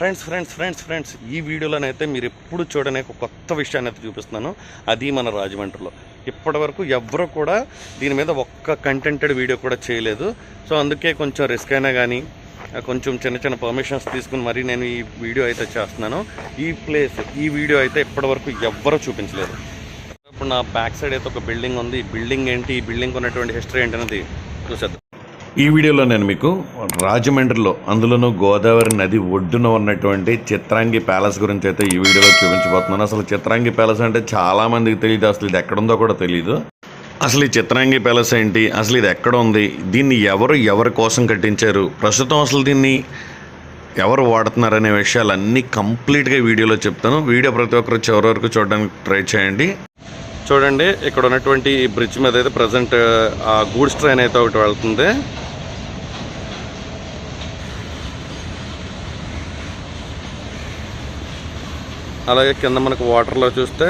Friends friends friends friends ఈ వీడియోలోనైతే మీరు ఎప్పుడు చూడని ఒక కొత్త విషయాన్ని అయితే చూపిస్తున్నాను. అది మన రాజమండ్రిలో. ఇప్పటివరకు ఎవరు కూడా దీని మీద ఒక్క కంటెంటెడ్ వీడియో కూడా చేయలేదు. సో అందుకే కొంచెం రిస్క్ అయినా కానీ కొంచెం చిన్న చిన్న పర్మిషన్స్ తీసుకుని మరీ నేను ఈ వీడియో అయితే చేస్తున్నాను. ఈ ప్లేస్ ఈ వీడియో అయితే ఇప్పటివరకు ఎవ్వరూ చూపించలేదు. ఇప్పుడు నా బ్యాక్ సైడ్ అయితే ఒక బిల్డింగ్ ఉంది. ఈ బిల్డింగ్ ఏంటి? ఈ బిల్డింగ్ ఉన్నటువంటి హిస్టరీ ఏంటి అనేది చూసేద్దాం. ఈ వీడియోలో నేను మీకు రాజమండ్రిలో అందులోనూ గోదావరి నది ఒడ్డున ఉన్నటువంటి చిత్రాంగి ప్యాలెస్ గురించి అయితే ఈ వీడియోలో చూపించబోతున్నాను. అసలు చిత్రాంగి ప్యాలెస్ అంటే చాలామందికి తెలియదు. అసలు ఇది ఎక్కడుందో కూడా తెలియదు అసలు ఈ చిత్రాంగి ప్యాలెస్ ఏంటి? అసలు ఇది ఎక్కడ ఉంది? దీన్ని ఎవరు ఎవరి కోసం కట్టించారు? ప్రస్తుతం అసలు దీన్ని ఎవరు వాడుతున్నారు అనే విషయాలన్నీ కంప్లీట్గా వీడియోలో చెప్తాను. వీడియో ప్రతి ఒక్కరు చివరి వరకు చూడడానికి ట్రై చేయండి. చూడండి ఇక్కడ ఉన్నటువంటి ఈ బ్రిడ్జ్ మీద అయితే ప్రజెంట్ ఆ గూడ్స్ ట్రైన్ అయితే ఒకటి వెళ్తుంది. అలాగే కింద మనకు వాటర్లో చూస్తే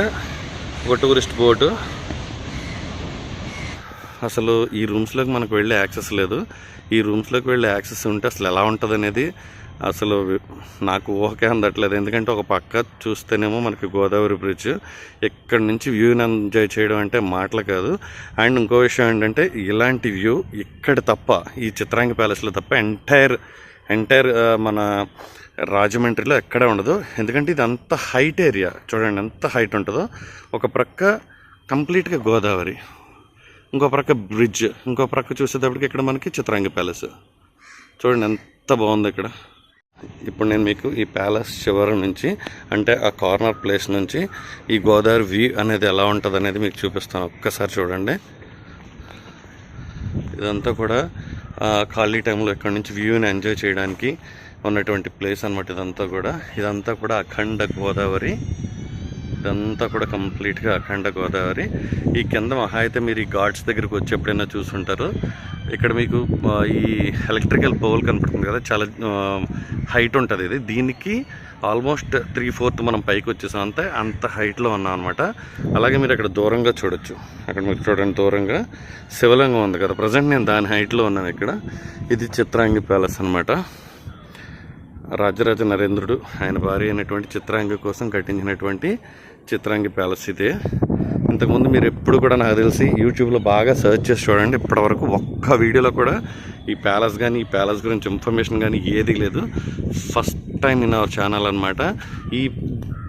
ఒక టూరిస్ట్ బోటు. అసలు ఈ రూమ్స్లోకి మనకు వెళ్ళే యాక్సెస్ లేదు. ఈ రూమ్స్లోకి వెళ్ళే యాక్సెస్ ఉంటే అసలు ఎలా ఉంటుంది అనేది అసలు నాకు ఊహకే అందట్లేదు. ఎందుకంటే ఒక పక్క చూస్తేనేమో మనకి గోదావరి బ్రిడ్జ్ ఇక్కడ నుంచి వ్యూని ఎంజాయ్ చేయడం అంటే మాటలు కాదు. అండ్ ఇంకో విషయం ఏంటంటే ఇలాంటి వ్యూ ఇక్కడ తప్ప ఈ చిత్రాంగి ప్యాలెస్లో తప్ప ఎంటైర్ ఎంటైర్ uh, మన రాజమండ్రిలో ఎక్కడే ఉండదు. ఎందుకంటే ఇది అంత హైట్ ఏరియా చూడండి ఎంత హైట్ ఉంటుందో. ఒక ప్రక్క కంప్లీట్గా గోదావరి. ఇంకో ప్రక్క బ్రిడ్జ్ ఇంకో ప్రక్క చూసేటప్పటికి ఇక్కడ మనకి చిత్రాంగి ప్యాలెస్ చూడండి ఎంత బాగుంది ఇక్కడ. ఇప్పుడు నేను మీకు ఈ ప్యాలెస్ చివరి నుంచి అంటే ఆ కార్నర్ ప్లేస్ నుంచి ఈ గోదావరి వ్యూ అనేది ఎలా ఉంటుంది అనేది మీకు చూపిస్తాను. ఒక్కసారి చూడండి. ఇదంతా కూడా ఖాళీ టైంలో ఇక్కడ నుంచి వ్యూని ఎంజాయ్ చేయడానికి ఉన్నటువంటి ప్లేస్ అనమాట ఇదంతా కూడా. ఇదంతా కూడా అఖండ గోదావరి ఇదంతా కూడా కంప్లీట్గా అఖండ గోదావరి. ఈ కింద మహా అయితే మీరు ఈ ఘాట్స్ దగ్గరికి వచ్చి ఎప్పుడైనా చూసుంటారు. ఇక్కడ మీకు ఈ ఎలక్ట్రికల్ పోల్ కనపడుతుంది కదా చాలా హైట్ ఉంటుంది ఇది. దీనికి ఆల్మోస్ట్ త్రీ ఫోర్త్ మనం పైకి వచ్చేసాం అంతే అంత హైట్లో ఉన్నాం అనమాట అలాగే మీరు అక్కడ దూరంగా చూడొచ్చు. అక్కడ మీరు చూడండి దూరంగా. శివలింగం ఉంది కదా ప్రజెంట్ నేను దాని హైట్లో ఉన్నాను ఇక్కడ. ఇది చిత్రాంగి ప్యాలెస్ అనమాట రాజరాజ నరేంద్రుడు ఆయన భార్య అయినటువంటి చిత్రాంగి కోసం కట్టించినటువంటి చిత్రాంగి ప్యాలెస్ ఇది. ఇంతకుముందు మీరు ఎప్పుడు కూడా నాకు తెలిసి యూట్యూబ్లో బాగా సెర్చ్ చేసి చూడండి. ఇప్పటివరకు ఒక్క వీడియోలో కూడా ఈ ప్యాలెస్ కానీ ఈ ప్యాలెస్ గురించి ఇన్ఫర్మేషన్ కానీ ఏది లేదు. First time in our channel అనమాట ఈ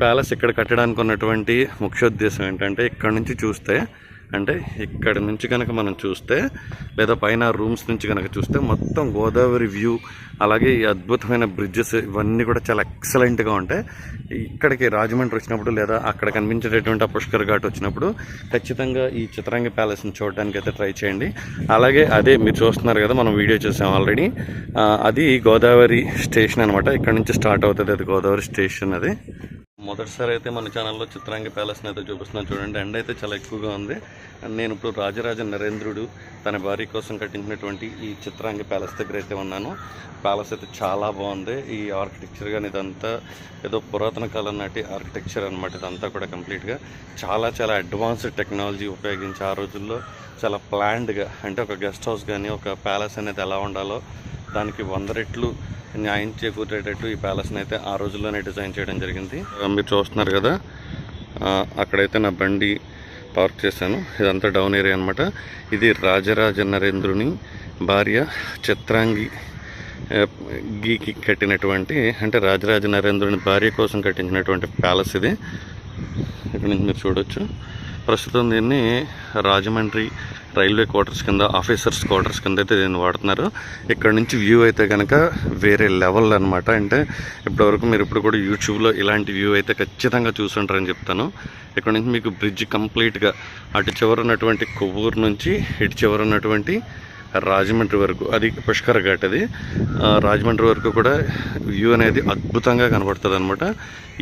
ప్యాలెస్ ఇక్కడ కట్టడానికి ఉన్నటువంటి ముఖ్యోద్దేశం ఏంటంటే ఇక్కడ నుంచి చూస్తే అంటే ఇక్కడ నుంచి కనుక మనం చూస్తే లేదా పైన రూమ్స్ నుంచి కనుక చూస్తే మొత్తం గోదావరి వ్యూ అలాగే ఈ అద్భుతమైన బ్రిడ్జెస్ ఇవన్నీ కూడా చాలా ఎక్సలెంట్గా ఉంటాయి. ఇక్కడికి రాజమండ్రి వచ్చినప్పుడు లేదా అక్కడ కనిపించేటటువంటి ఆ పుష్కర్ ఘాట్ వచ్చినప్పుడు ఖచ్చితంగా ఈ చిత్రంగ ప్యాలెస్ని చూడడానికి అయితే ట్రై చేయండి. అలాగే అదే మీరు చూస్తున్నారు కదా మనం వీడియో చేసాం ఆల్రెడీ. అది గోదావరి స్టేషన్ అనమాట ఇక్కడ నుంచి స్టార్ట్ అవుతుంది అది గోదావరి స్టేషన్ అది. మొదటిసారి అయితే మన ఛానల్లో చిత్రాంగి ప్యాలెస్ని అయితే చూపిస్తున్నాను. చూడండి ఎండ అయితే చాలా ఎక్కువగా ఉంది. అండ్ నేను ఇప్పుడు రాజరాజ నరేంద్రుడు తన భార్య కోసం కట్టించినటువంటి ఈ చిత్రాంగి ప్యాలెస్ దగ్గర అయితే ఉన్నాను. ప్యాలెస్ అయితే చాలా బాగుంది. ఈ ఆర్కిటెక్చర్ కానీ ఇదంతా ఏదో పురాతన కాలం నాటి ఆర్కిటెక్చర్ అనమాట ఇదంతా కూడా కంప్లీట్గా చాలా చాలా అడ్వాన్స్డ్ టెక్నాలజీ ఉపయోగించి ఆ రోజుల్లో చాలా ప్లాన్డ్గా అంటే ఒక గెస్ట్ హౌస్ కానీ ఒక ప్యాలెస్ అనేది ఎలా ఉండాలో దానికి వంద రెట్లు న్యాయం చేకూరేటట్టు ఈ ప్యాలెస్ని అయితే ఆ రోజుల్లోనే డిజైన్ చేయడం జరిగింది. మీరు చూస్తున్నారు కదా అక్కడైతే నా బండి పార్క్ చేశాను. ఇదంతా డౌన్ ఏరియా అనమాట ఇది రాజరాజ నరేంద్రుని భార్య చిత్రాంగి గీకి కట్టినటువంటి అంటే రాజరాజ నరేంద్రుని భార్య కోసం కట్టించినటువంటి ప్యాలెస్ ఇది. ఇక్కడ నుంచి మీరు చూడొచ్చు. ప్రస్తుతం దీన్ని రాజమండ్రి రైల్వే క్వార్టర్స్ కింద ఆఫీసర్స్ క్వార్టర్స్ కింద అయితే దీన్ని వాడుతున్నారు. ఇక్కడ నుంచి వ్యూ అయితే కనుక వేరే లెవెల్ అనమాట అంటే ఇప్పటివరకు మీరు ఇప్పుడు కూడా యూట్యూబ్లో ఇలాంటి వ్యూ అయితే ఖచ్చితంగా చూసుంటారని చెప్తాను. ఇక్కడ నుంచి మీకు బ్రిడ్జ్ కంప్లీట్గా అటు చివర ఉన్నటువంటి కొవ్వూరు నుంచి ఇటు చివర ఉన్నటువంటి రాజమండ్రి వరకు అది పుష్కర ఘాట్ అది. రాజమండ్రి వరకు కూడా వ్యూ అనేది అద్భుతంగా కనబడుతుంది అనమాట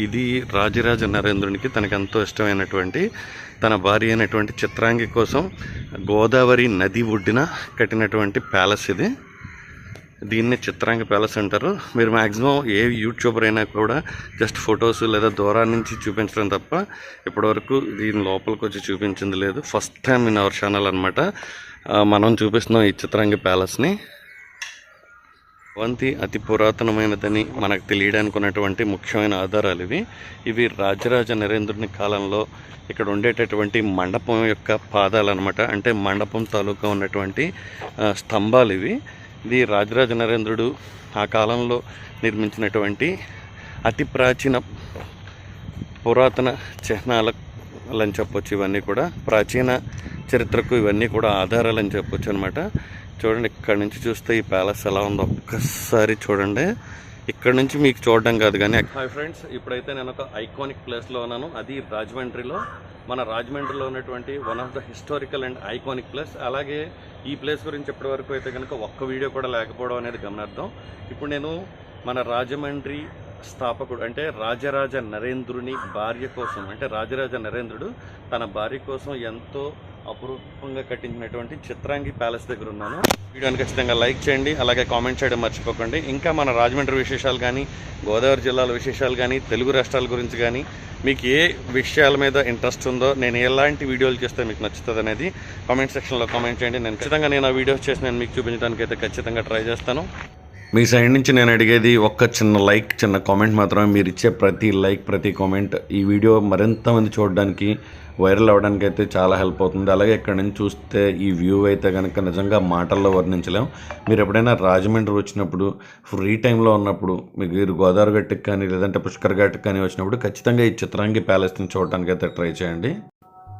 ఇది రాజరాజ నరేంద్రునికి తనకు ఎంతో ఇష్టమైనటువంటి తన భార్య అయినటువంటి చిత్రాంగి కోసం గోదావరి నది ఒడ్డున కట్టినటువంటి ప్యాలెస్ ఇది. దీన్ని చిత్రాంగ ప్యాలెస్ అంటారు. మీరు మ్యాక్సిమం ఏ యూట్యూబర్ అయినా కూడా జస్ట్ ఫొటోస్ లేదా దూరాన్ని నుంచి చూపించడం తప్ప ఇప్పటివరకు దీని లోపలికి వచ్చి చూపించింది లేదు. First time in our channel అనమాట మనం చూపిస్తున్నాం ఈ చిత్రాంగి ప్యాలెస్ని అవంతి అతి పురాతనమైనదని మనకు తెలియడానికి ఉన్నటువంటి ముఖ్యమైన ఆధారాలు ఇవి. ఇవి రాజరాజ నరేంద్రుని కాలంలో ఇక్కడ ఉండేటటువంటి మండపం యొక్క పాదాలు అనమాట అంటే మండపం తాలూకా ఉన్నటువంటి స్తంభాలు ఇవి. ఇది రాజరాజ నరేంద్రుడు ఆ కాలంలో నిర్మించినటువంటి అతి ప్రాచీన పురాతన చిహ్నాలని చెప్పొచ్చు ఇవన్నీ కూడా. ప్రాచీన చరిత్రకు ఇవన్నీ కూడా ఆధారాలు అని చెప్పొచ్చు అనమాట చూడండి ఇక్కడ నుంచి చూస్తే ఈ ప్యాలెస్ ఎలా ఉందో ఒక్కసారి చూడండి. ఇక్కడ నుంచి మీకు చూడడం కాదు కానీ హాయ్ ఫ్రెండ్స్ ఇప్పుడైతే నేను ఒక ఐకానిక్ ప్లేస్లో ఉన్నాను. అది రాజమండ్రిలో. మన రాజమండ్రిలో ఉన్నటువంటి one of the historical and iconic place. అలాగే ఈ ప్లేస్ గురించి ఇప్పటి వరకు అయితే కనుక ఒక్క వీడియో కూడా లేకపోవడం అనేది గమనార్థం ఇప్పుడు నేను మన రాజమండ్రి స్థాపకుడు అంటే రాజరాజ నరేంద్రుని భార్య కోసం అంటే రాజరాజ నరేంద్రుడు తన భార్య కోసం ఎంతో అపురూపంగా కట్టించినటువంటి చిత్రాంగి ప్యాలెస్ దగ్గర ఉన్నాను. వీడియోని ఖచ్చితంగా లైక్ చేయండి అలాగే కామెంట్ చేయడం మర్చిపోకండి. ఇంకా మన రాజమండ్రి విశేషాలు కానీ గోదావరి జిల్లాల విశేషాలు కానీ తెలుగు రాష్ట్రాల గురించి కానీ మీకు ఏ విషయాల మీద ఇంట్రెస్ట్ ఉందో నేను ఎలాంటి వీడియోలు చేస్తే మీకు నచ్చుతుంది అనేది కామెంట్ సెక్షన్లో కామెంట్ చేయండి. నేను ఖచ్చితంగా నేను ఆ వీడియోస్ చేసి నేను మీకు చూపించడానికి అయితే ఖచ్చితంగా ట్రై చేస్తాను. మీ సైడ్ నుంచి నేను అడిగేది ఒక్క చిన్న లైక్ చిన్న కామెంట్ మాత్రమే. మీరు ఇచ్చే ప్రతి లైక్ ప్రతి కామెంట్ ఈ వీడియో మరింత మంది చూడడానికి వైరల్ అవ్వడానికి అయితే చాలా హెల్ప్ అవుతుంది. అలాగే ఇక్కడ నుంచి చూస్తే ఈ వ్యూ అయితే కనుక నిజంగా మాటల్లో వర్ణించలేం. మీరు ఎప్పుడైనా రాజమండ్రి వచ్చినప్పుడు ఫ్రీ టైంలో ఉన్నప్పుడు మీకు మీరు గోదావరి గట్టుకి కానీ లేదంటే పుష్కర్ ఘాట్కి కానీ వచ్చినప్పుడు ఖచ్చితంగా ఈ చిత్రాంగి ప్యాలెస్ని చూడడానికి అయితే ట్రై చేయండి.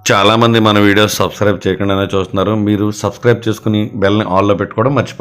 చాలామంది మన వీడియోస్ సబ్స్క్రైబ్ చేయకుండానే చూస్తున్నారు. మీరు సబ్స్క్రైబ్ చేసుకుని బెల్ని ఆల్లో పెట్టుకోవడం మర్చిపో